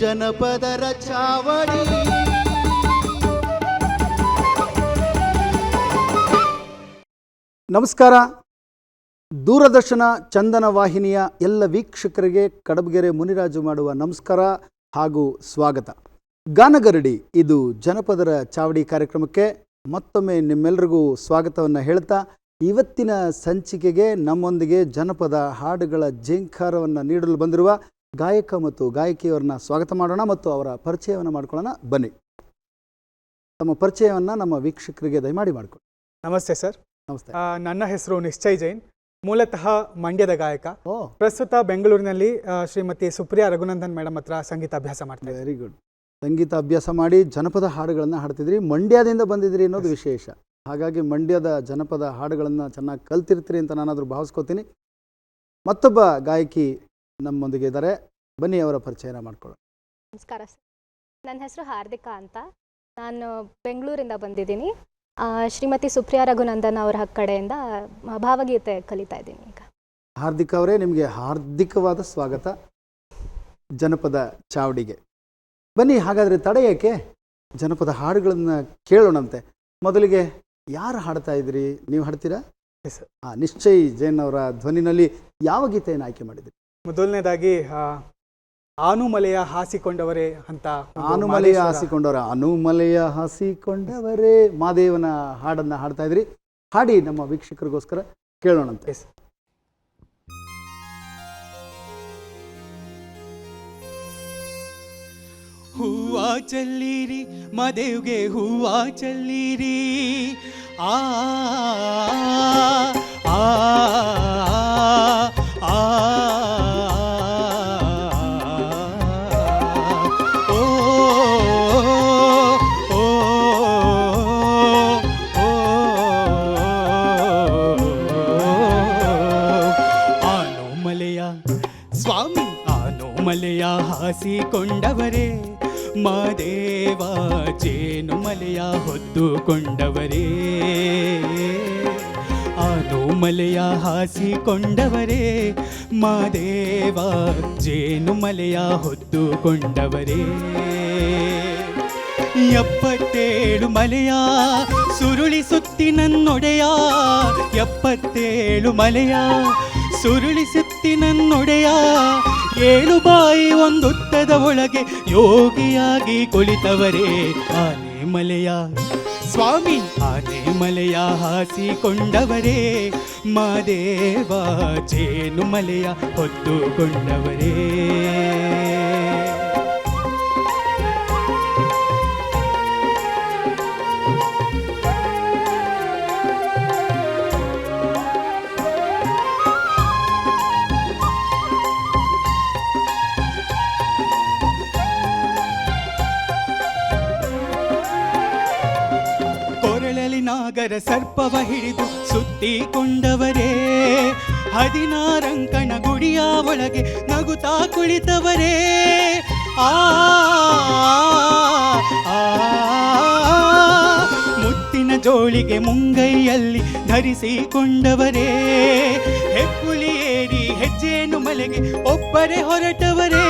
ಜನಪದರ ಚಾವಡಿ ನಮಸ್ಕಾರ. ದೂರದರ್ಶನ ಚಂದನ ವಾಹಿನಿಯ ಎಲ್ಲ ವೀಕ್ಷಕರಿಗೆ ಕಡಬಗೆರೆ ಮುನಿರಾಜು ಮಾಡುವ ನಮಸ್ಕಾರ ಹಾಗೂ ಸ್ವಾಗತ. ಗಾನಗರಡಿ, ಇದು ಜನಪದರ ಚಾವಡಿ ಕಾರ್ಯಕ್ರಮಕ್ಕೆ ಮತ್ತೊಮ್ಮೆ ನಿಮ್ಮೆಲ್ಲರಿಗೂ ಸ್ವಾಗತವನ್ನು ಹೇಳ್ತಾ, ಇವತ್ತಿನ ಸಂಚಿಕೆಗೆ ನಮ್ಮೊಂದಿಗೆ ಜನಪದ ಹಾಡುಗಳ ಜೇಂಕಾರವನ್ನು ನೀಡಲು ಬಂದಿರುವ ಗಾಯಕ ಮತ್ತು ಗಾಯಕಿಯವರನ್ನ ಸ್ವಾಗತ ಮಾಡೋಣ ಮತ್ತು ಅವರ ಪರಿಚಯವನ್ನು ಮಾಡ್ಕೊಳ್ಳೋಣ. ಬನ್ನಿ. ತಮ್ಮ ಪರಿಚಯವನ್ನು ನಮ್ಮ ವೀಕ್ಷಕರಿಗೆ ದಯಮಾಡಿ ಮಾಡ್ಕೊಳ್ಳಿ. ನಮಸ್ತೆ ಸರ್. ನಮಸ್ತೆ. ನನ್ನ ಹೆಸರು ನಿಶ್ಚಯ್ ಜೈನ್. ಮೂಲತಃ ಮಂಡ್ಯದ ಗಾಯಕ. ಪ್ರಸ್ತುತ ಬೆಂಗಳೂರಿನಲ್ಲಿ ಶ್ರೀಮತಿ ಸುಪ್ರಿಯಾ ರಘುನಂದನ್ ಮೇಡಮ್ ಹತ್ರ ಸಂಗೀತ ಅಭ್ಯಾಸ ಮಾಡ್ತಾರೆ ವೆರಿ ಗುಡ್ ಸಂಗೀತ ಅಭ್ಯಾಸ ಮಾಡಿ ಜನಪದ ಹಾಡುಗಳನ್ನು ಹಾಡ್ತಿದ್ರಿ. ಮಂಡ್ಯದಿಂದ ಬಂದಿದ್ರಿ ಅನ್ನೋದು ವಿಶೇಷ. ಹಾಗಾಗಿ ಮಂಡ್ಯದ ಜನಪದ ಹಾಡುಗಳನ್ನು ಚೆನ್ನಾಗಿ ಕಲ್ತಿರ್ತೀರಿ ಅಂತ ನಾನಾದರೂ ಭಾವಿಸ್ಕೋತೀನಿ. ಮತ್ತೊಬ್ಬ ಗಾಯಕಿ ನಮ್ಮೊಂದಿಗೆ ಇದ್ದಾರೆ. ಬನ್ನಿ ಅವರ ಪರಿಚಯನ ಮಾಡ್ಕೊಳ್ಳೋಣ. ನಮಸ್ಕಾರ ಸರ್. ನನ್ನ ಹೆಸರು ಹಾರ್ದಿಕಾ ಅಂತ. ನಾನು ಬೆಂಗಳೂರಿಂದ ಬಂದಿದ್ದೀನಿ. ಶ್ರೀಮತಿ ಸುಪ್ರಿಯಾ ರಘುನಂದನ್ ಅವರ ಕಡೆಯಿಂದ ಭಾವಗೀತೆ ಕಲಿತಾ ಇದ್ದೀನಿ ಈಗ. ಹಾರ್ದಿಕ ಅವರೇ ನಿಮಗೆ ಹಾರ್ದಿಕವಾದ ಸ್ವಾಗತ. ಜನಪದ ಚಾವಡಿಗೆ. ಬನ್ನಿ ಹಾಗಾದರೆ ತಡೆಯಕ್ಕೆ ಏಕೆ? ಜನಪದ ಹಾಡುಗಳನ್ನು ಕೇಳೋಣಂತೆ. ಮೊದಲಿಗೆ ಯಾರು ಹಾಡ್ತಾ ಇದ್ರಿ ನೀವು ಹಾಡ್ತೀರಾ. ಹಾಂ ನಿಶ್ಚಯ್ ಜೈನ್ ಅವರ ಧ್ವನಿನಲ್ಲಿ ಯಾವ ಗೀತೆಯನ್ನು ಆಯ್ಕೆ ಮಾಡಿದ್ರಿ ಮೊದಲನೇದಾಗಿ ಆ, ಆನುಮಲೆಯ ಹಾಸಿಕೊಂಡವರೇ ಅಂತ ಆನುಮಲೆಯ ಹಾಸಿಕೊಂಡವರ ಅನುಮಲೆಯ ಹಾಸಿಕೊಂಡವರೇ ಮಾದೇವನ ಹಾಡನ್ನ ಹಾಡ್ತಾ ಇದ್ರಿ ಹಾಡಿ ನಮ್ಮ ವೀಕ್ಷಕರಿಗೋಸ್ಕರ ಕೇಳೋಣಂತೆ. ಹೂವ ಚೆಲ್ಲಿರಿ ಮದೇವ್ಗೆ ಹೂವ ಚೆಲ್ಲಿರಿ ಆ ಆ ಆ ಹಾಸಿಕೊಂಡವರೇ ಮಾದೇವ ಜೇನು ಮಲೆಯ ಹೊದ್ದುಕೊಂಡವರೇ ಆನೋಮಲೆಯ ಹಾಸಿಕೊಂಡವರೇ ಮಾದೇವ ಜೇನು ಮಲೆಯ ಹೊದ್ದುಕೊಂಡವರೇ ಎಪ್ಪತ್ತೇಳು ಮಲೆಯ ಸುರುಳಿಸುತ್ತಿ ನನ್ನೊಡೆಯ ಎಪ್ಪತ್ತೇಳು ಮಲೆಯ ಸುರುಳಿಸುತ್ತಿ ನನ್ನೊಡೆಯ ಏಳು ಬಾಯಿ ಒಂದುತ್ತದ ಒಳಗೆ ಯೋಗಿಯಾಗಿ ಕುಳಿತವರೇ, ಆನೆ ಮಲೆಯ. ಸ್ವಾಮಿ, ಆನೆ ಮಲೆಯ ಹಾಸಿಕೊಂಡವರೇ ಮಾದೇವ ಜೇನು ಮಲೆಯ ಹೊತ್ತುಕೊಂಡವರೇ. ನಾಗರ ಸರ್ಪವ ಹಿಡಿದು ಸುತ್ತಿಕೊಂಡವರೇ ಹದಿನಾರಂಕಣ ಗುಡಿಯ ಒಳಗೆ ನಗುತ್ತಾ ಕುಳಿತವರೇ. ಆ, ಮುತ್ತಿನ ಜೋಳಿಗೆ ಮುಂಗೈಯಲ್ಲಿ ಧರಿಸಿಕೊಂಡವರೇ, ಹೆಪ್ಪುಲಿ ಏರಿ ಹೆಜ್ಜೆಯನ್ನು ಮಲೆಗೆ ಒಬ್ಬರೇ ಹೊರಟವರೇ.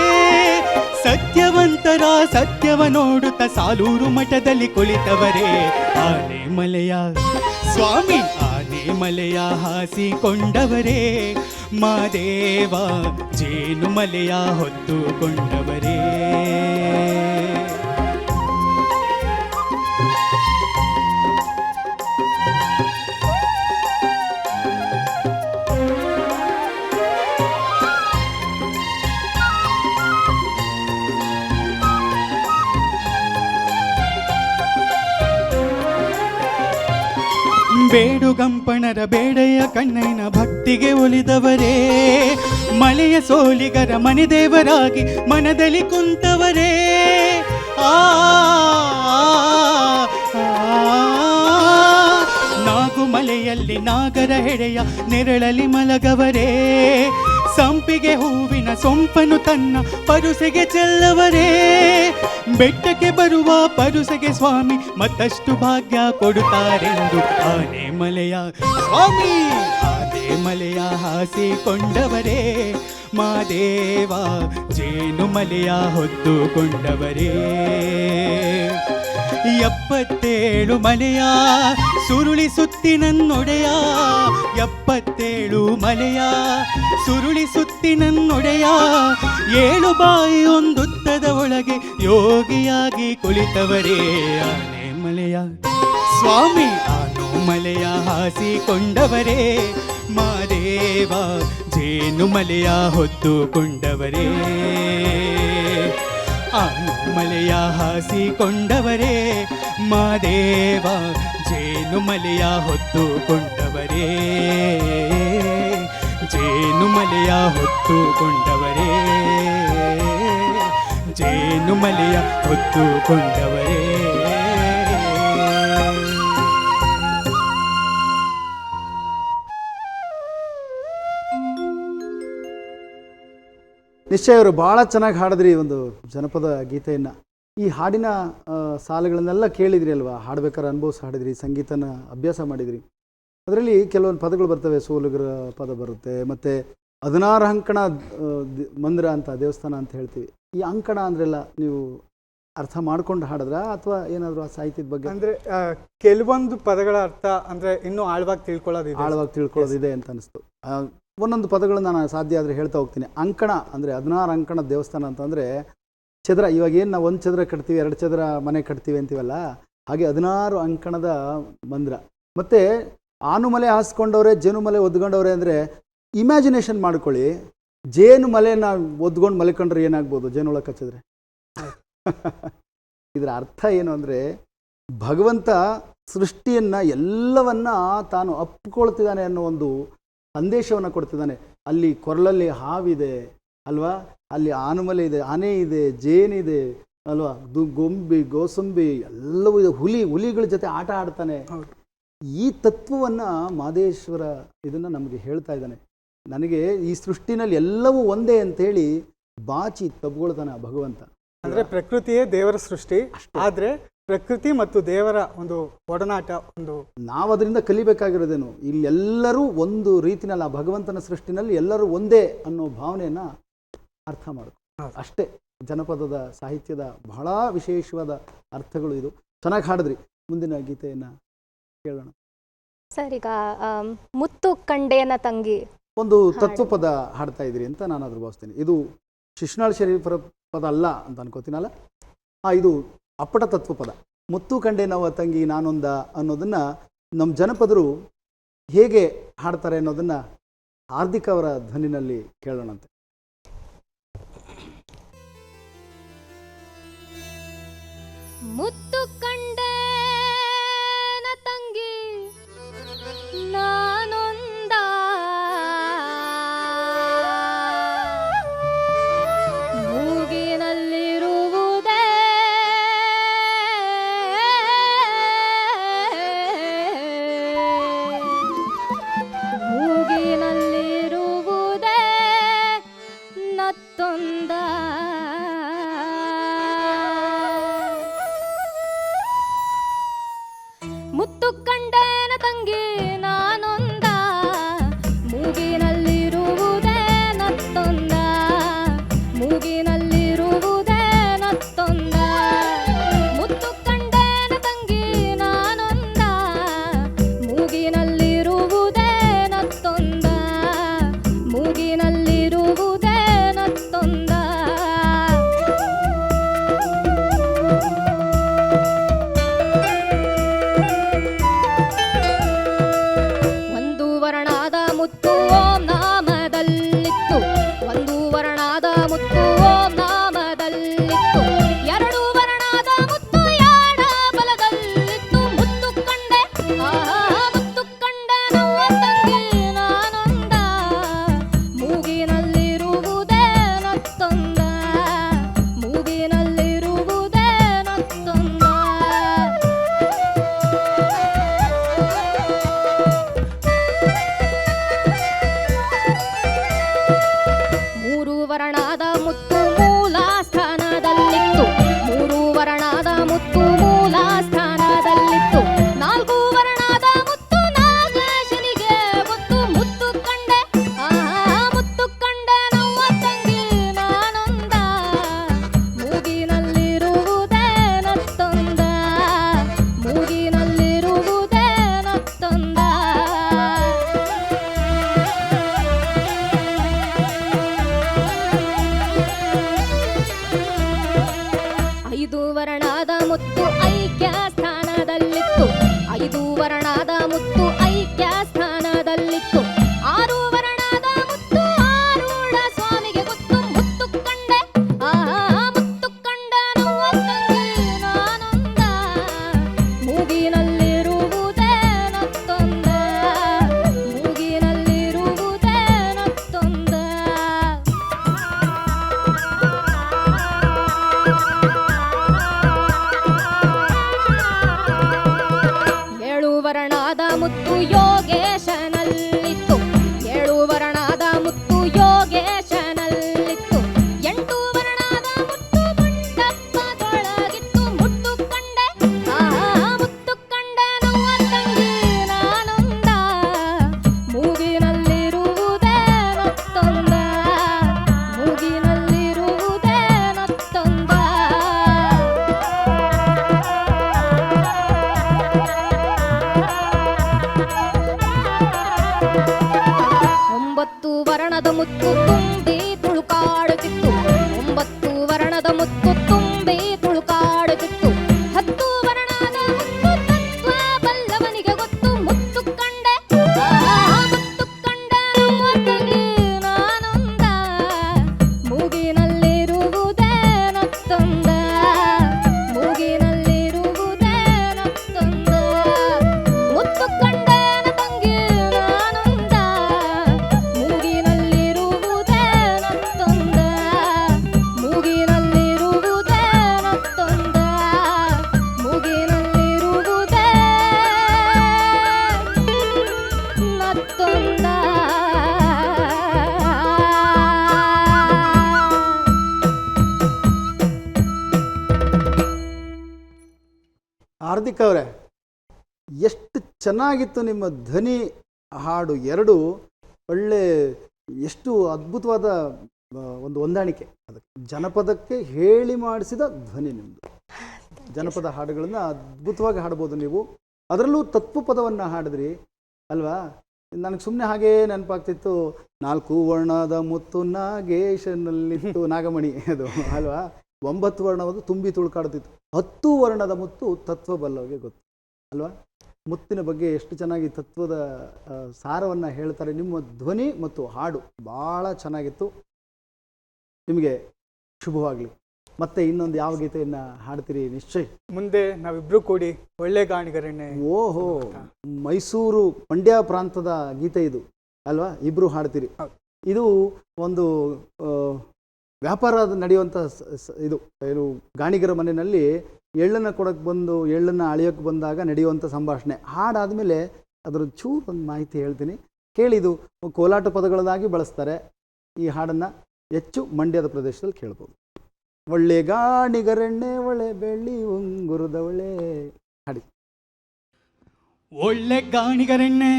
ಸತ್ಯವಂತರ ಸತ್ಯವ ನೋಡುತ್ತ ಸಾಲೂರು ಮಠದಲ್ಲಿ ಕುಳಿತವರೇ. ಆನೆ ಮಲೆಯ ಸ್ವಾಮಿ ಆನೆ ಮಲೆಯ ಹಾಸಿಕೊಂಡವರೇ. ಮಾದೇವ ಜೇನು ಮಲೆಯ ಹೊತ್ತುಕೊಂಡವರೇ. ಬೇಡುಗಂಪಣರ ಬೇಡೆಯ ಕಣ್ಣೈನ ಭಕ್ತಿಗೆ ಒಲಿದವರೇ ಮಳೆಯ ಸೋಲಿಗರ ಮನೆದೇವರಾಗಿ ಮನದಲ್ಲಿ ಕುಂತವರೇ ಆ ನಾಗು ಮಲೆಯಲ್ಲಿ ನಾಗರ ಹೆಡೆಯ ನೆರಳಲಿ ಮಲಗವರೇ ಸಂಪಿಗೆ ಹೂವಿನ ಸೊಂಪನು ತನ್ನ ಪರುಸೆಗೆ ಚೆಲ್ಲವರೇ. ಬೆಟ್ಟಕ್ಕೆ ಬರುವ ಪರುಸೆಗೆ ಸ್ವಾಮಿ ಮತ್ತಷ್ಟು ಭಾಗ್ಯ ಕೊಡುತ್ತಾರೆಂದು ಆನೆ ಮಲೆಯ ಸ್ವಾಮಿ, ಆನೆ ಮಲೆಯ ಹಾಸಿಕೊಂಡವರೇ ಮಾದೇವ ಜೇನು ಮಲೆಯ ಹೊತ್ತುಕೊಂಡವರೇ ಎಪ್ಪತ್ತೇಳು ಮಲೆಯ ಸುರುಳಿಸುತ್ತಿ ನನ್ನೊಡೆಯ ಎಪ್ಪತ್ತೇಳು ಮಲೆಯ ಸುರುಳಿಸುತ್ತಿ ನನ್ನೊಡೆಯ ಏಳು ಬಾಯಿ ಒಂದುತ್ತದ ಒಳಗೆ ಯೋಗಿಯಾಗಿ ಕುಳಿತವರೇ ಆನೆ ಮಲೆಯ. ಸ್ವಾಮಿ ಆನು ಮಲೆಯ ಹಾಸಿಕೊಂಡವರೇ ಮಾದೇವ ಜೇನು ಮಲೆಯ ಹೊತ್ತುಕೊಂಡವರೇ. ಆನು ಮಲೆಯ ಹಾಸಿಕೊಂಡವರೇ ಮಾದೇವ ಜೇನು ಮಲೆಯ ಹೊತ್ತುಕೊಂಡವರೇ. ಜೇನು ಮಲೆಯ ಹೊತ್ತುಕೊಂಡವರೇ. ಜೇನು ಮಲೆಯ ಹೊತ್ತುಕೊಂಡವರೇ. ನಿಶ್ಚಯ ಅವರು ಭಾಳ ಚೆನ್ನಾಗಿ ಹಾಡಿದ್ರಿ ಈ ಒಂದು ಜನಪದ ಗೀತೆಯನ್ನು. ಈ ಹಾಡಿನ ಸಾಲುಗಳನ್ನೆಲ್ಲ ಕೇಳಿದ್ರಿ ಅಲ್ವಾ? ಹಾಡ್ಬೇಕಾದ್ರೆ ಅನುಭವಿಸಿ ಹಾಡಿದ್ರಿ ಸಂಗೀತನ ಅಭ್ಯಾಸ ಮಾಡಿದ್ರಿ. ಅದರಲ್ಲಿ ಕೆಲವೊಂದು ಪದಗಳು ಬರ್ತವೆ ಸೋಲುಗರ ಪದ ಬರುತ್ತೆ ಮತ್ತು ಹದಿನಾರು ಅಂಕಣ ಮಂದಿರ ಅಂತ ದೇವಸ್ಥಾನ ಅಂತ ಹೇಳ್ತೀವಿ. ಈ ಅಂಕಣ ಅಂದ್ರೆಲ್ಲ ನೀವು ಅರ್ಥ ಮಾಡ್ಕೊಂಡು ಹಾಡಿದ್ರ ಅಥವಾ ಏನಾದರೂ ಆ ಸಾಹಿತ್ಯದ ಬಗ್ಗೆ? ಅಂದರೆ ಕೆಲವೊಂದು ಪದಗಳ ಅರ್ಥ ಅಂದರೆ ಇನ್ನೂ ಆಳವಾಗಿ ತಿಳ್ಕೊಳ್ಳೋದಿದೆ. ಆಳವಾಗಿ ತಿಳ್ಕೊಳ್ಳೋದಿದೆ ಅಂತ ಅನಿಸ್ತು. ಒಂದೊಂದು ಪದಗಳನ್ನ ನಾನು ಸಾಧ್ಯ ಆದರೆ ಹೇಳ್ತಾ ಹೋಗ್ತೀನಿ. ಅಂಕಣ ಅಂದರೆ ಹದಿನಾರು ಅಂಕಣ ದೇವಸ್ಥಾನ ಅಂತಂದರೆ ಚದರ, ಇವಾಗ ಏನು ನಾವು ಒಂದು ಚದರ ಕಟ್ತೀವಿ, ಎರಡು ಚದರ ಮನೆ ಕಟ್ತೀವಿ ಅಂತೀವಲ್ಲ, ಹಾಗೆ ಹದಿನಾರು ಅಂಕಣದ ಮಂದಿರ. ಮತ್ತು ಆನುಮಲೆ ಹಾಸ್ಕೊಂಡವ್ರೆ, ಜೇನುಮಲೆ ಒದ್ಕೊಂಡವ್ರೆ ಅಂದರೆ ಇಮ್ಯಾಜಿನೇಷನ್ ಮಾಡ್ಕೊಳ್ಳಿ. ಜೇನು ಮಲೆನ ಒದ್ಕೊಂಡು ಮಲ್ಕೊಂಡ್ರೆ ಏನಾಗ್ಬೋದು ಜೇನು ಒಳಕ್ಕೆ ಕಚ್ಚಿದ್ರೆ ಇದರ ಅರ್ಥ ಏನು ಅಂದರೆ ಭಗವಂತ ಸೃಷ್ಟಿಯನ್ನು ಎಲ್ಲವನ್ನ ತಾನು ಅಪ್ಕೊಳ್ತಿದ್ದಾನೆ ಅನ್ನೋ ಒಂದು ಸಂದೇಶವನ್ನು ಕೊಡ್ತಿದ್ದಾನೆ. ಅಲ್ಲಿ ಕೊರಳಲ್ಲಿ ಹಾವಿದೆ ಅಲ್ವಾ? ಅಲ್ಲಿ ಆನುಮಲೆ ಇದೆ ಆನೆ ಇದೆ ಜೇನಿದೆ ಅಲ್ವಾ? ದು ಗೊಂಬಿ ಗೋಸಂಬಿ ಎಲ್ಲವೂ ಇದೆ. ಹುಲಿ ಹುಲಿಗಳ ಜೊತೆ ಆಟ ಆಡ್ತಾನೆ. ಈ ತತ್ವವನ್ನು ಮಾದೇಶ್ವರ ಇದನ್ನು ನಮಗೆ ಹೇಳ್ತಾ ಇದ್ದಾನೆ. ನನಗೆ ಈ ಸೃಷ್ಟಿನಲ್ಲಿ ಎಲ್ಲವೂ ಒಂದೇ ಅಂತೇಳಿ ಬಾಚಿ ತಬ್ಕೊಳ್ತಾನೆ ಆ ಭಗವಂತ. ಅಂದ್ರೆ ಪ್ರಕೃತಿಯೇ ದೇವರ ಸೃಷ್ಟಿ. ಆದ್ರೆ ಪ್ರಕೃತಿ ಮತ್ತು ದೇವರ ಒಂದು ಒಡನಾಟ ಒಂದು. ನಾವು ಅದರಿಂದ ಕಲಿಬೇಕಾಗಿರೋದೇನು? ಇಲ್ಲೆಲ್ಲರೂ ಒಂದು ರೀತಿನಲ್ಲಿ ಆ ಭಗವಂತನ ಸೃಷ್ಟಿನಲ್ಲಿ ಎಲ್ಲರೂ ಒಂದೇ ಅನ್ನೋ ಭಾವನೆಯನ್ನು ಅರ್ಥ ಮಾಡಬೇಕು ಅಷ್ಟೇ ಜನಪದದ ಸಾಹಿತ್ಯದ ಬಹಳ ವಿಶೇಷವಾದ ಅರ್ಥಗಳು ಇದು. ಚೆನ್ನಾಗಿ ಹಾಡಿದ್ರಿ. ಮುಂದಿನ ಗೀತೆಯನ್ನು ಕೇಳೋಣ. ಸರ್ ಈಗ ಮುತ್ತು ಕಂಡೇನ ತಂಗಿ ಒಂದು ತತ್ವ ತತ್ವಪದ ಹಾಡ್ತಾ ಇದ್ರಿ ಅಂತ ನಾನು ಅದ್ರ ಭಾವಿಸ್ತೀನಿ. ಇದು ಶಿಶ್ನಾಳ್ ಶರೀಫರ ಪದ ಅಲ್ಲ ಅಂತ ಅನ್ಕೋತೀನಲ್ಲ? ಆ ಇದು ಅಪ್ಪಟ ತತ್ವಪದ. ಮುತ್ತು ಕಂಡೆ ನವ ತಂಗಿ ನಾನೊಂದ ಅನ್ನೋದನ್ನ ನಮ್ಮ ಜನಪದರು ಹೇಗೆ ಹಾಡ್ತಾರೆ ಅನ್ನೋದನ್ನ ಹಾರ್ದಿಕ್ ಅವರ ಧ್ವನಿನಲ್ಲಿ ಕೇಳೋಣಂತೆ. ಮುತ್ತು ಕಂಡೇನ ಹಾರ್ದಿಕ್ ಅವರೇ ಎಷ್ಟು ಚೆನ್ನಾಗಿತ್ತು ನಿಮ್ಮ ಧ್ವನಿ ಹಾಡು ಎರಡು, ಒಳ್ಳೆ, ಎಷ್ಟು ಅದ್ಭುತವಾದ ಒಂದು ಹೊಂದಾಣಿಕೆ. ಅದಕ್ಕೆ ಜನಪದಕ್ಕೆ ಹೇಳಿ ಮಾಡಿಸಿದ ಧ್ವನಿ ನಿಮ್ಮದು ಜನಪದ ಹಾಡುಗಳನ್ನು ಅದ್ಭುತವಾಗಿ ಹಾಡ್ಬೋದು ನೀವು. ಅದರಲ್ಲೂ ತತ್ವಪದವನ್ನು ಹಾಡಿದ್ರಿ, ಅಲ್ವಾ? ನನಗೆ ಸುಮ್ಮನೆ ಹಾಗೇ ನೆನಪಾಗ್ತಿತ್ತು, ನಾಲ್ಕು ವರ್ಣದ ಮುತ್ತು ನಾಗೇಶನಲ್ಲಿತ್ತು ನಾಗಮಣಿ ಅದು, ಅಲ್ವಾ? ಒಂಬತ್ತು ವರ್ಣವನ್ನು ತುಂಬಿ ತುಳ್ಕಾಡ್ತಿತ್ತು. ಹತ್ತು ವರ್ಣದ ಮುತ್ತು ತತ್ವ ಬಲ್ಲವಿಗೆ ಗೊತ್ತು. ಅಲ್ವಾ? ಮುತ್ತಿನ ಬಗ್ಗೆ ಎಷ್ಟು ಚೆನ್ನಾಗಿ ತತ್ವದ ಸಾರವನ್ನು ಹೇಳ್ತಾರೆ. ನಿಮ್ಮ ಧ್ವನಿ ಮತ್ತು ಹಾಡು ಭಾಳ ಚೆನ್ನಾಗಿತ್ತು. ನಿಮಗೆ ಶುಭವಾಗಲಿ. ಮತ್ತೆ ಇನ್ನೊಂದು ಯಾವ ಗೀತೆಯನ್ನು ಹಾಡ್ತೀರಿ? ನಿಶ್ಚಯ. ಮುಂದೆ ನಾವಿಬ್ರು ಕೂಡಿ ಒಳ್ಳೆ ಗಾಣಿಗರನ್ನೇ ಓಹೋ ಮೈಸೂರು ಮಂಡ್ಯ ಪ್ರಾಂತದ ಗೀತೆ ಇದು. ಅಲ್ವಾ? ಇಬ್ರು ಹಾಡ್ತೀರಿ. ಇದು ಒಂದು ವ್ಯಾಪಾರ ನಡೆಯುವಂಥ ಇದು, ಏನು ಗಾಣಿಗರ ಮನೆಯಲ್ಲಿ ಎಳ್ಳನ್ನು ಕೊಡೋಕ್ಕೆ ಬಂದು, ಎಳ್ಳನ್ನು ಅಳಿಯೋಕ್ಕೆ ಬಂದಾಗ ನಡೆಯುವಂಥ ಸಂಭಾಷಣೆ. ಹಾಡಾದಮೇಲೆ ಅದರ ಚೂರು ಒಂದು ಮಾಹಿತಿ ಹೇಳ್ತೀನಿ. ಕೇಳಿದು ಕೋಲಾಟ ಪದಗಳನ್ನಾಗಿ ಬಳಸ್ತಾರೆ. ಈ ಹಾಡನ್ನು ಹೆಚ್ಚು ಮಂಡ್ಯದ ಪ್ರದೇಶದಲ್ಲಿ ಕೇಳ್ಬೋದು. ಒಳ್ಳೆ ಗಾಣಿಗರೆಣ್ಣೆ, ಒಳ್ಳೆ ಬೆಳ್ಳಿ, ಉಂಗುರದ ಒಳ್ಳೆ ಹಾಡಿ. ಒಳ್ಳೆ ಗಾಣಿಗರೆಣ್ಣೆ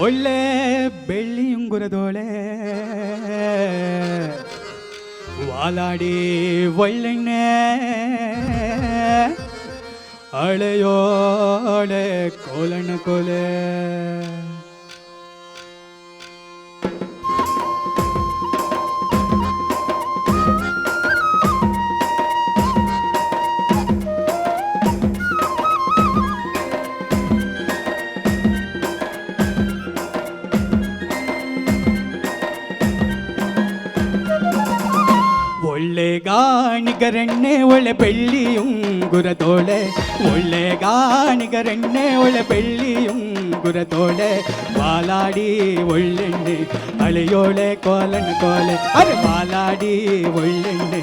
ಒಳ್ಳೆ ಬೆಳ್ಳಿ ಉಂಗುರದೋಳೆ. ವಾಲಾಡಿ ಒಳ್ಳೆಣ್ಣೆ ಹಳೆಯೋಳೆ ಕೋಲಣ್ಣ ಕೋಲೆ. ಗಾಣಿಗರೆಣ್ಣೆ ಒಳ್ಳೆ ಬೆಳ್ಳಿ ಉಂಗುರದೋಳೆ ಒಳ್ಳೆ ಗಾಣಿಗರೆಣ್ಣೆ ಒಳ್ಳೆ ಬೆಳ್ಳಿ ಉಂಗುರದೋಳೆ ಬಾಲಾಡಿ ಒಳ್ಳೆಣ್ಣೆ ಅಳೆಯೋಳೆ ಕೋಲನ ಕೋಲೆ ಅರೆ ಬಾಲಾಡಿ ಒಳ್ಳೆಣ್ಣೆ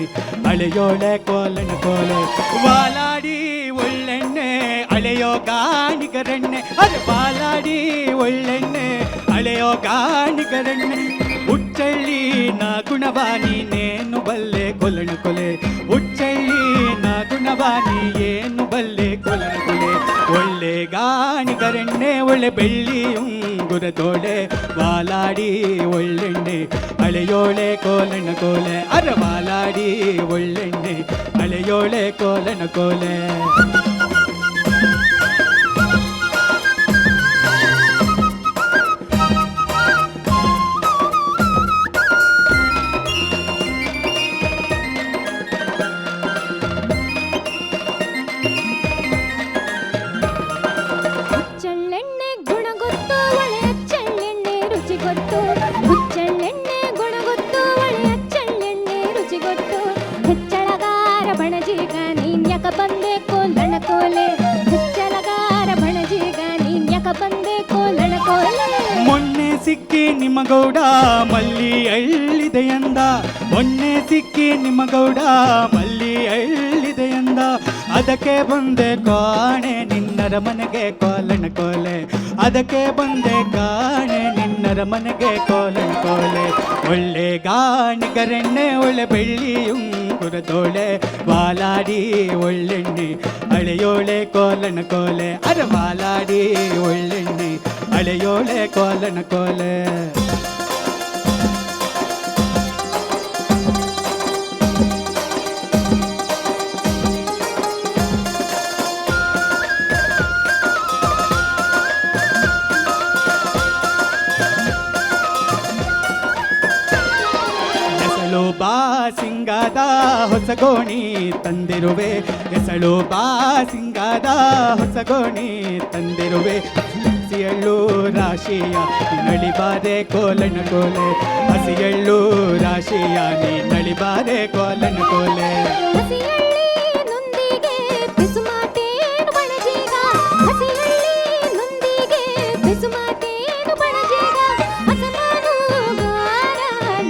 ಅಳೆಯೋಳೆ ಕೋಲನ ಕೋಲೆ ಬಾಲಾಡಿ ಒಳ್ಳೆಣ್ಣೆ ಅಳೆಯೋ ಗಾಣಿಗರೆಣ್ಣೆ ಅರೆ ಬಾಲಾಡಿ ಒಳ್ಳೆಣ್ಣೆ ಅಳೆಯೋ ಗಾಣಿಗರೆಣ್ಣೆ ಉಚ್ಚಳ್ಳಿ ನಾ ಗುಣವಾನಿ, ನೇನು ಬಲ್ಲೆ ಕೊಲಣ ಕೊಲೆ. ಉಚ್ಚಳ್ಳಿ ನಾ ಗುಣವಾನಿ, ಏನು ಬಲ್ಲೆ ಕೊಲಣ ಕೊಲೆ. ಒಳ್ಳೆ ಗಾಣಿಗರೆಣ್ಣೆ ಒಳ್ಳೆ ಬೆಳ್ಳಿ ಉಂಗುರದೋಳೆ ವಾಲಾಡಿ ಒಳ್ಳೆಣ್ಣೆ ಅಳೆಯೋಳೆ ಕೋಲಣ ಕೋಲೆ. ಅರ ವಾಲಾಡಿ ಒಳ್ಳೆಣ್ಣೆ ಅಳೆಯೋಳೆ ಕೋಲಣ ಕೋಲೆ. ಸಿಕ್ಕಿ ನಿಮಗೌಡ ಮಲ್ಲಿ ಅಳ್ಳಿದೆಯಂದ ಮೊನ್ನೆ ಸಿಕ್ಕಿ ನಿಮಗೌಡ ಮಲ್ಲಿ ಅಳ್ಳಿದೆಯಂದ ಅದಕ್ಕೆ ಬಂದೆ ಕಾಣೆ ನಿನ್ನರ ಮನೆಗೆ ಕೋಲಣ ಕೋಲೆ. ಅದಕ್ಕೆ ಬಂದೆ ಕಾಣೆ ನಿನ್ನರ ಮನೆಗೆ ಕೋಲಣ ಕೋಲೆ. ಒಳ್ಳೆ ಗಾಣಿಗರೆಣ್ಣೆ ಒಳ್ಳೆ ಬೆಳ್ಳಿಯುಂಗುರದೋಳೆ ಬಾಲಾಡಿ ಒಳ್ಳೆಣ್ಣೆ ಅಳೆಯೋಳೆ ಕೋಲನ ಕೋಲೆ. ಅರೆ ಬಾಲಾಡಿ ಒಳ್ಳೆಣ್ಣೆ. ಅಳೆಯೋಳೆ ಕೋಲನ ಕೋಲೆ ಎಸಳು ಬಾ ಸಿಂಗಾದ ಹೊಸಗೋಣಿ ತಂದಿರುವೆ ಎಸಳು ಬಾ ಸಿಂಗಾದ ಹೊಸಗೋಣಿ ತಂದಿರುವೆ ಹಸಿಯಳ್ಳು ರಾಶಿಯ ನಳಿಬಾರೆ ಕೋಲನ ಕೋಲೆ. ಹಸಿಯಳ್ಳು ರಾಶಿಯ ನೀ ನಳಿಬಾರೆ ಕೋಲನ ಕೋಲೆ. ಒಳ್ಳೆ ನೊಂದಿಗೆ ಬಿಸುಮಾತೇನು ಬಣಜೀಗ. ಹಸಿಯಳ್ಳಿ ನೊಂದಿಗೆ ಬಿಸುಮಾತೇನು ಬಣಜೀಗ. ಅಸಮಾನು ಗಾರ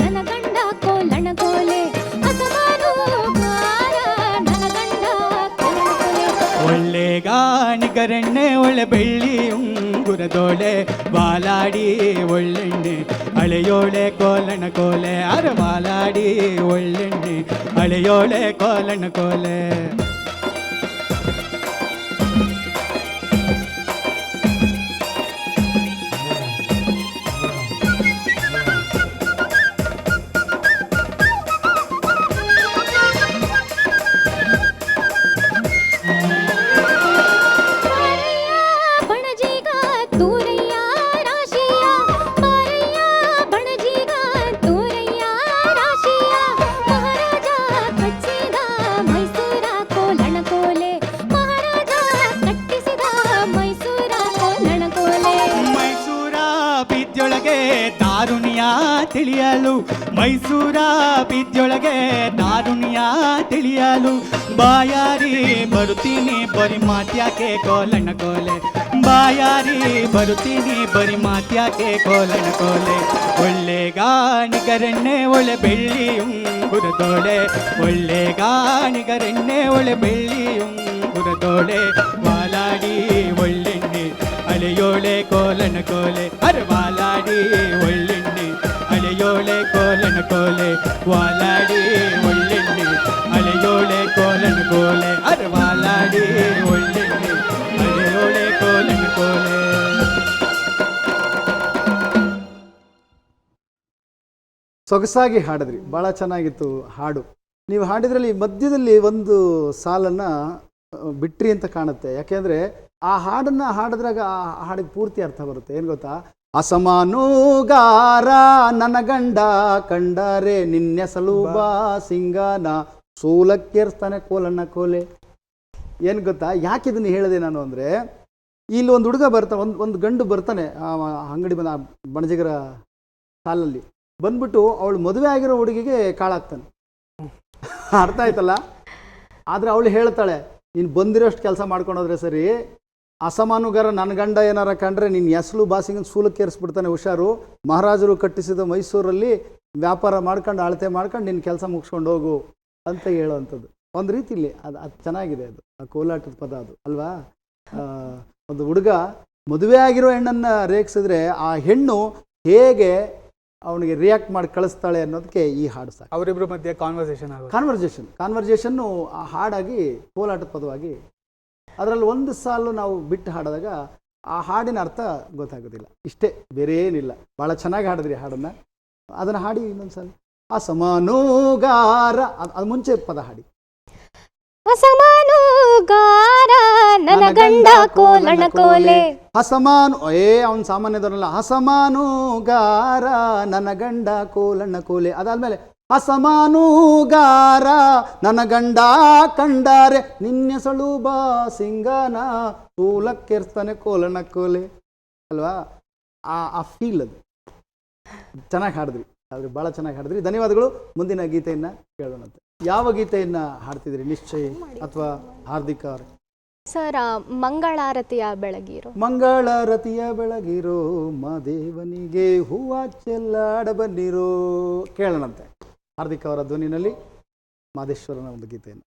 ನನ್ನ ಕೋಲಣ ಕೋಲೆ. ಅಸಮಾನು ಗಾರ ನನ್ನ ಗಂಡ ಕೋಲಣ ಕೋಲೆ. ಒಳ್ಳೆ ಗಾಣಿಗರೆಣ್ಣೆ ಒಳ್ಳೆ ಬೆಳ್ಳಿ ಉಂಗುರದೋಳೆ ಬಾಲಾಡಿ ಒಳ್ಳೆಣ್ಣೆ ಅಳೆಯೋಳೆ ಕೋಲನ ಕೋಲೆ ಅರ ಬಾಲಾಡಿ ಒಳ್ಳೆಣ್ಣೆ ಅಳೆಯೋಳೆ ಕೋಲನ ಕೋಲೆ ಬಾಯಾರಿ ಬರುತ್ತೀನಿ ಬರಿ ಮಾತ್ಯಾಕೆ ಕೋಲಣ್ಣ ಕೋಲೆ ಬಾಯಾರಿ ಬರುತ್ತೀನಿ ಬರಿ ಮಾತ್ಯಾಕೆ ಕೋಲಣ್ಣ ಕೋಲೆ ಒಳ್ಳೆ ಗಾಣಿಗರೆಣ್ಣೆ ಒಳ್ಳೆ ಬೆಳ್ಳಿಯುಂಗುರದೋಳೆ ಒಳ್ಳೆ ಗಾಣಿಗರೆಣ್ಣೆ ಒಳ್ಳೆ ಬೆಳ್ಳಿಯುಂಗುರದೋಳೆ ವಾಲಾಡಿ ಒಳ್ಳೆಣ್ಣೆ ಅಲೆಯೋಳೆ ಕೋಲನ ಕೋಲೆ ಅರೆ ವಾಲಾಡಿ ಒಳ್ಳೆಣ್ಣೆ ಅಲೆಯೋಳೆ ಕೋಲನ ಕೋಲೆ ವಾಲಾಡಿ ಒಳ್ಳೆಣ್ಣೆ ಅಲೆಯೋಳೆ ಕೋಲನ ಕೋಲೆ ಅರೆ ಒಳ್ಳೆ ಒಳ್ಳೆಣ್ಣೆ ಕೋಲನ್ ಕೋಲೆ ಸೊಗಸಾಗಿ ಹಾಡಿದ್ರಿ ಭಾಳ ಚೆನ್ನಾಗಿತ್ತು ಹಾಡು. ನೀವು ಹಾಡಿದ್ರಲ್ಲಿ ಮಧ್ಯದಲ್ಲಿ ಒಂದು ಸಾಲನ್ನು ಬಿಟ್ರಿ ಅಂತ ಕಾಣುತ್ತೆ. ಯಾಕೆಂದರೆ ಆ ಹಾಡನ್ನು ಹಾಡಿದ್ರಾಗ ಆ ಹಾಡಿಗೆ ಪೂರ್ತಿ ಅರ್ಥ ಬರುತ್ತೆ. ಏನು ಗೊತ್ತಾ? ಅಸಮಾನೂಗಾರ, ನನ್ನ ಗಂಡ ಕಂಡರೆ ನಿನ್ನೆಸಲು ಸಲೂಬಾ ಸಿಂಗಾನ. ಸೋಲಕ್ಕೇರ್ಸ್ತಾನೆ ಕೋಲನ್ನ ಕೋಲೆ. ಏನು ಗೊತ್ತಾ? ಯಾಕೆ ಇದನ್ನು ಹೇಳಿದೆ ನಾನು ಅಂದರೆ, ಇಲ್ಲಿ ಒಂದು ಹುಡುಗ ಬರ್ತಾನೆ ಒಂದು ಒಂದು ಗಂಡು ಬರ್ತಾನೆ ಆ ಅಂಗಡಿ ಬಂದ ಬಣಜಿಗರ ಸಾಲಲ್ಲಿ. ಬಂದ್ಬಿಟ್ಟು ಅವಳು ಮದುವೆ ಆಗಿರೋ ಹುಡುಗಿಗೆ ಕಾಳಾಗ್ತಾನೆ. ಅರ್ಥ ಆಯ್ತಲ್ಲ? ಆದರೆ ಅವಳು ಹೇಳ್ತಾಳೆ, ನೀನು ಬಂದಿರೋಷ್ಟು ಕೆಲಸ ಮಾಡ್ಕೊಂಡೋದ್ರೆ ಸರಿ, ಅಸಮಾನುಗಾರ ನನ್ನ ಗಂಡ ಏನಾರ ಕಂಡ್ರೆ ನೀನು ಹೆಸಲು ಸೂಲಕ್ಕೆ ಏರಿಸ್ಬಿಡ್ತಾನೆ ಹುಷಾರು. ಮಹಾರಾಜರು ಕಟ್ಟಿಸಿದ ಮೈಸೂರಲ್ಲಿ ವ್ಯಾಪಾರ ಮಾಡ್ಕೊಂಡು, ಅಳತೆ ಮಾಡ್ಕೊಂಡು ನಿನ್ನ ಕೆಲಸ ಮುಗಿಸ್ಕೊಂಡು ಹೋಗು. ಅಂತ ಹೇಳುವಂಥದ್ದು. ಒಂದು ರೀತಿಲಿ ಅದು ಅದು ಚೆನ್ನಾಗಿದೆ ಅದು ಆ ಕೋಲಾಟದ ಪದ ಅದು ಅಲ್ವಾ? ಒಂದು ಹುಡುಗ ಮದುವೆ ಆಗಿರೋ ಹೆಣ್ಣನ್ನು ರೇಗಿಸಿದ್ರೆ ಆ ಹೆಣ್ಣು ಹೇಗೆ ಅವನಿಗೆ ರಿಯಾಕ್ಟ್ ಮಾಡಿ ಕಳಿಸ್ತಾಳೆ ಅನ್ನೋದಕ್ಕೆ ಈ ಹಾಡು ಸಾಕು. ಅವರಿಬ್ಬರ ಮಧ್ಯೆ ಕಾನ್ವರ್ಸೇಷನ್ ಆಗೋದು ಕಾನ್ವರ್ಜೇಷನ್ ಕಾನ್ವರ್ಜೇಷನ್ನು ಆ ಹಾಡಾಗಿ ಕೋಲಾಟದ ಪದವಾಗಿ ಅದರಲ್ಲಿ ಒಂದು ಸಾಲು ನಾವು ಬಿಟ್ಟು ಹಾಡಿದಾಗ ಆ ಹಾಡಿನ ಅರ್ಥ ಗೊತ್ತಾಗೋದಿಲ್ಲ. ಇಷ್ಟೇ ಬೇರೆ ಏನಿಲ್ಲ ಭಾಳ ಚೆನ್ನಾಗಿ ಹಾಡಿದ್ರಿ ಹಾಡನ್ನು. ಅದನ್ನು ಹಾಡಿ ಇನ್ನೊಂದು ಸಲ ಆ ಸಮಾನುಗಾರ ಅದು ಅದು ಮುಂಚೆ ಪದ ಹಾಡಿ. ಅಸಮಾನೋಗಾರ ನನ್ನ ಗಂಡ ಕೋಲಣ ಕೋಲೆ. ಹಸಮಾನು ಏ ಅವನು ಸಾಮಾನ್ಯದವನಲ್ಲ. ಅಸಮಾನೋಗಾರ ನನ್ನ ಗಂಡ ಕೋಲಣ್ಣ ಕೋಲೆ. ಅದಾದ್ಮೇಲೆ ಹಸಮಾನುಗಾರ ನನ್ನ ಗಂಡ ಕಂಡಾರೆ ನಿನ್ನೆಸಳು ಬಾ ಸಿಂಗನ ಕೂಲಕ್ಕೆರ್ಸ್ತಾನೆ ಕೋಲಣ್ಣ ಕೋಲೆ. ಅಲ್ವಾ? ಆ ಆ ಫೀಲ್ ಅದು. ಚೆನ್ನಾಗಿ ಹಾಡಿದ್ರಿ. ಆದರೆ ಭಾಳ ಚೆನ್ನಾಗಿ ಹಾಡಿದ್ರಿ. ಧನ್ಯವಾದಗಳು. ಮುಂದಿನ ಗೀತೆಯನ್ನ ಕೇಳೋಣಂತೆ. ಯಾವ ಗೀತೆಯನ್ನ ಹಾಡ್ತಿದ್ರಿ ನಿಶ್ಚಯ ಅಥವಾ ಹಾರ್ದಿಕ ಅವ್ರೆ? ಸರ್ ಮಂಗಳಾರತಿಯ ಬೆಳಗಿರೋ. ಮಂಗಳಾರತಿಯ ಬೆಳಗಿರೋ ಮಾದೇವನಿಗೆ ಹೂವ ಚೆಲ್ಲಾಡ ಬನ್ನಿರೋ. ಕೇಳೋಣಂತೆ. ಹಾರ್ದಿಕ್ ಅವರ ಧ್ವನಿನಲ್ಲಿ ಮಾದೇಶ್ವರನ ಒಂದು ಗೀತೆಯನ್ನು.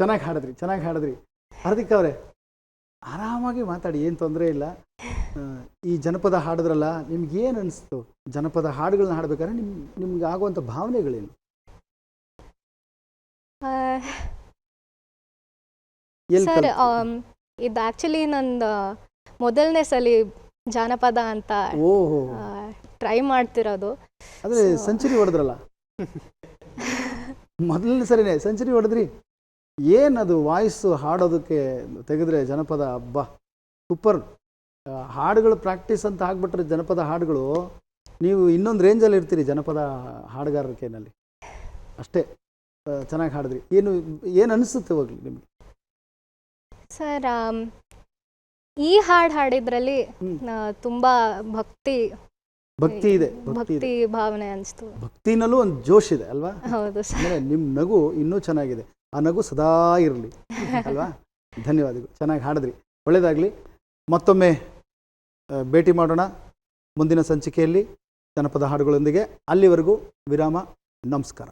ಚೆನ್ನಾಗಿ ಹಾಡಿದ್ರಿ ಚೆನ್ನಾಗಿ ಹಾಡಿದ್ರಿ. ಹಾರ್ದಿಕ್ ಅವರೇ ಆರಾಮಾಗಿ ಮಾತಾಡಿ ಏನು ತೊಂದರೆ ಇಲ್ಲ. ಈ ಜನಪದ ಹಾಡಿದ್ರಲ್ಲ ನಿಮ್ಗೇನು ಏನು ಅನಿಸ್ತು? ಜನಪದ ಹಾಡುಗಳನ್ನ ಹಾಡ್ಬೇಕಾದ್ರೆ ನಿಮ್ ನಿಮ್ಗೆ ಆಗುವಂಥ ಭಾವನೆಗಳೇನು? ಸರ್ ಇದು ಆಕ್ಚುಲಿ ನಂದು ಮೊದಲನೇ ಸಲಿ ಜಾನಪದ ಅಂತ ಟ್ರೈ ಮಾಡ್ತಿರೋದು. ಅದೇ ಸೆಂಚುರಿ ಹೊಡೆದ್ರಲ್ಲ? ಮೊದಲನೇ ಸರಿನೇ ಸೆಂಚುರಿ ಹೊಡೆದ್ರಿ? ಏನದು ವಾಯ್ಸು ಹಾಡೋದಕ್ಕೆ ತೆಗೆದ್ರೆ ಜನಪದ ಹಬ್ಬ? ಸೂಪರ್. ಹಾಡುಗಳು ಪ್ರಾಕ್ಟೀಸ್ ಅಂತ ಹಾಕ್ಬಿಟ್ರೆ ಜನಪದ ಹಾಡುಗಳು ನೀವು ಇನ್ನೊಂದು ರೇಂಜಲ್ಲಿ ಇರ್ತೀರಿ ಜನಪದ ಹಾಡುಗಾರಿಕೆನಲ್ಲಿ ಅಷ್ಟೇ. ಚೆನ್ನಾಗಿ ಹಾಡಿದ್ರಿ. ಏನು ಏನು ಅನಿಸುತ್ತೆ ಹೋಗ್ಲಿ ನಿಮಗೆ? ಸರ್ ಈ ಹಾಡು ಹಾಡಿದ್ರಲ್ಲಿ ತುಂಬ ತುಂಬಾ ಭಕ್ತಿ ಭಕ್ತಿ ಇದೆ ಭಕ್ತಿ ಭಾವನೆ ಅನಿಸ್ತು. ಭಕ್ತಿನಲ್ಲೂ ಒಂದು ಜೋಶ್ ಇದೆ ಅಲ್ವಾ? ಹೌದು ಸರ್. ನಿಮ್ಮ ನಗು ಇನ್ನೂ ಚೆನ್ನಾಗಿದೆ. ಆ ನಗು ಸದಾ ಇರಲಿ. ಅಲ್ವಾ? ಧನ್ಯವಾದಗಳು. ಚೆನ್ನಾಗಿ ಹಾಡಿದ್ರಿ. ಒಳ್ಳೆಯದಾಗಲಿ ಮತ್ತೊಮ್ಮೆ ಭೇಟಿ ಮಾಡೋಣ. ಮುಂದಿನ ಸಂಚಿಕೆಯಲ್ಲಿ ಜನಪದ ಹಾಡುಗಳೊಂದಿಗೆ. ಅಲ್ಲಿವರೆಗೂ ವಿರಾಮ. ನಮಸ್ಕಾರ.